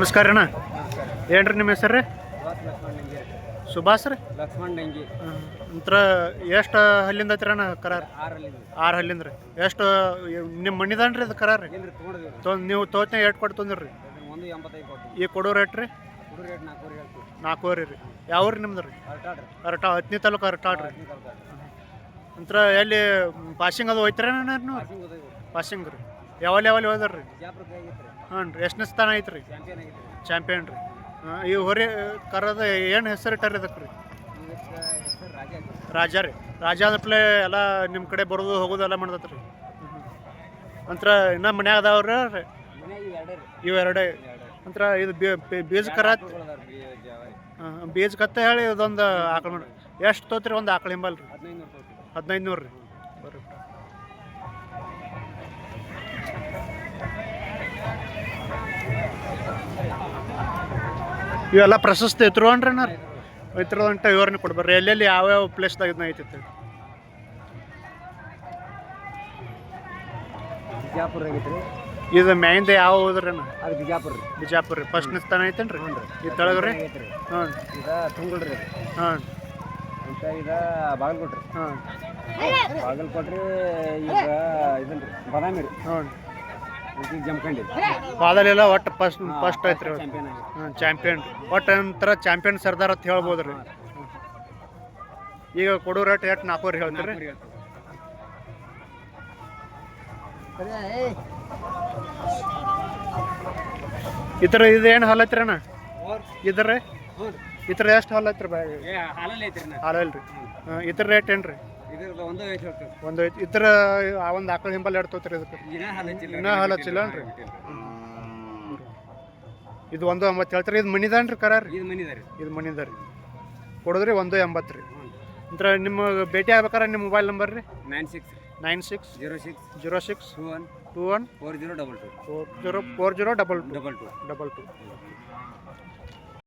ನಮಸ್ಕಾರ ಅಣ್ಣ. ಏನ್ರಿ ನಿಮ್ಮ ಹೆಸರು ರೀ? ಸುಭಾಷ್ ರೀ? ಲಕ್ಷ್ಮಣ್ ಡಂಗಿ. ನಂತರ ಎಷ್ಟು ಹಲ್ಲಿಂದ ಐತ್ರಿ ಅಣ್ಣ ಕರಾರ್? ಆರು ಹಲ್ಲಿಂದ. ರೀ. ಎಷ್ಟು ನಿಮ್ಮ ಮಣ್ಣಿದಾನ್ರಿ ಅದು ಕರಾರ್ ರೀ? ನೀವು ತೋತ್ನ ಎಷ್ಟು ಕೊಟ್ಟು ತಂದಿರಿ? ಈಗ ಕೊಡೋ ರೇಟ್ ರೀ? ನಾಲ್ಕೂವರೆ ರೀ. ಯಾವ ರೀ ನಿಮ್ದು ರೀ? ಅರಟಾ ಹತ್ತನೇ ತಾಲೂಕು ಅರಟಾಡ್ ರೀ. ನಂತರ ಎಲ್ಲಿ ಪಾಸಿಂಗ್ ಅದು ಹೋಯ್ತಾರ ನೀವು? ಪಾಸಿಂಗ್ ರೀ. ಯಾವಲ್ಲಿ ಯಾವಲ್ಲಿ ಹೋದ್ರಿ? ರೀ ಹ್ಞೂ ರೀ. ಎಷ್ಟನೇ ಸ್ಥಾನ ಐತ್ರಿ? ಚಾಂಪಿಯನ್ ರೀ. ಹಾಂ ಈ ಹೊರೆ ಕರದ ಏನು ಹೆಸರು ಇಟ್ಟಾರೆ ಇದಕ್ಕೆ ರೀ? ರಾಜ ರೀ. ರಾಜ ಅಂದ್ರೆ ಎಲ್ಲ ನಿಮ್ಮ ಕಡೆ ಬರೋದು ಹೋಗೋದು ಎಲ್ಲ ಮಾಡ್ದತ್ ರೀ. ಅಂತರ ಇನ್ನೂ ಮನ್ಯಾಗ ಅದಾವ್ರಿ ಮನ್ಯಾಗ ಇವು ಎರಡೇ ರೀ ಇವು ಎರಡೇ ನಂತರ ಇದು ಬೀಜ ಕರ ಹಾಂ, ಬೀಜ ಕತ್ತ ಹೇಳಿ ಇದೊಂದು ಆಕಳು ಎಷ್ಟು ತೋತ್ರಿ? ಒಂದು ಆಕಳು ಹಿಂಬಲ್ ರೀ. ಹದಿನೈದು ನೂರು ರೀ. ಬರ್ರಿ ಇವೆಲ್ಲ ಪ್ರಶಸ್ತಿ ಐತ್ರು ಐತ್ರ ಅಂತ ವಿವರಣೆ ಕೊಡ್ಬರ್ರಿ. ಎಲ್ಲೆಲ್ಲಿ ಯಾವ್ಯಾವ ಪ್ಲೇಸ್ದಾಗ ಇದನ್ನ ಐತಿತ್ತು ಬಿಜಾಪುರ ಆಗೈತ್ರಿ ಇದು ಮೇಯಿಂದ ಯಾವ ಹೋದ್ರಿ ಅದು ಬಿಜಾಪುರ ರೀ. ಬಿಜಾಪುರ ರೀ. ಫಸ್ಟ್ ಸ್ಥಾನ ಐತೇನ್ರಿ? ತೆಳಗ ರೀ. ಹ್ಞೂ ರೀ. ಹ್ಞೂ. ಈಗ ತುಂಗಳ್ರಿ ಹಾಂ ಅಂತ ಇದ ಬಾಗಲಕೋಟ್ರಿ ಹಾಂ ಬಾಗಲಕೋಟ್ರಿ ಈಗ ಇದನ್ ರೀ. ಬಾದಾಮಿ ರೀ. ಹಾಂ ಪಾದಲೆಲ್ಲ ಒಟ್ಟು ಫಸ್ಟ್ ಫಸ್ಟ್ ಐತ್ರಿ ಚಾಂಪಿಯನ್ ಚಾಂಪಿಯನ್ ರೀ ಒಟ್ಟು ಒಂಥರ ಚಾಂಪಿಯನ್ ಸರ್ದಾರ್ ಅಂತ ಹೇಳ್ಬೋದು ರೀ ಈಗ ಕೊಡೋ ರೇಟ್ ಎಷ್ಟು? ನಾಲ್ಕೂವರೆ ಹೇಳ್ತೀರಿ? ಈ ಥರ ಇದು ಏನು ಹಾಲು ಐತ್ರಿ ಅಣ್ಣ? ಇದ್ರ ಈ ಥರ? ಎಷ್ಟು ಹಾಲು ಐತ್ರಿ ಬಾಯ್ ಹಾಲಲ್ಲಿ ಹಾಂ ಈ ಥರ ರೇಟ್ ಏನು ರೀ ಒಂದು ಐತಿ ಇದ್ರ ಆ ಒಂದು ಆಕಳ ಹಿಂಬಲ್ ಎರಡು ತೋತ್ರಿ ಇದಕ್ಕೆ. ಇನ್ನ ಹಾಲು ಹಚ್ಚಿಲ್ಲ ಅನ್ರಿ ಇದು ಒಂದು ಎಂಬತ್ತು ಹೇಳ್ತೀರಿ. ಇದು ಮನಿದಾನ್ ರೀ. ಕರಾರಿ ಇದು ಮನಿದ ರೀ ಇದು ಮನಿದ ರೀ ಕೊಡೋದ್ರಿ ಒಂದು ಎಂಬತ್ತು ರೀ. ಅಂದ್ರೆ ನಿಮ್ಮ ಭೇಟಿ ಆಗ್ಬೇಕಾರೆ ನಿಮ್ಮ ಮೊಬೈಲ್ ನಂಬರ್ ರೀ? Nine six nine six zero six zero six two one two one four zero double two. Four zero four zero double double two. Double two.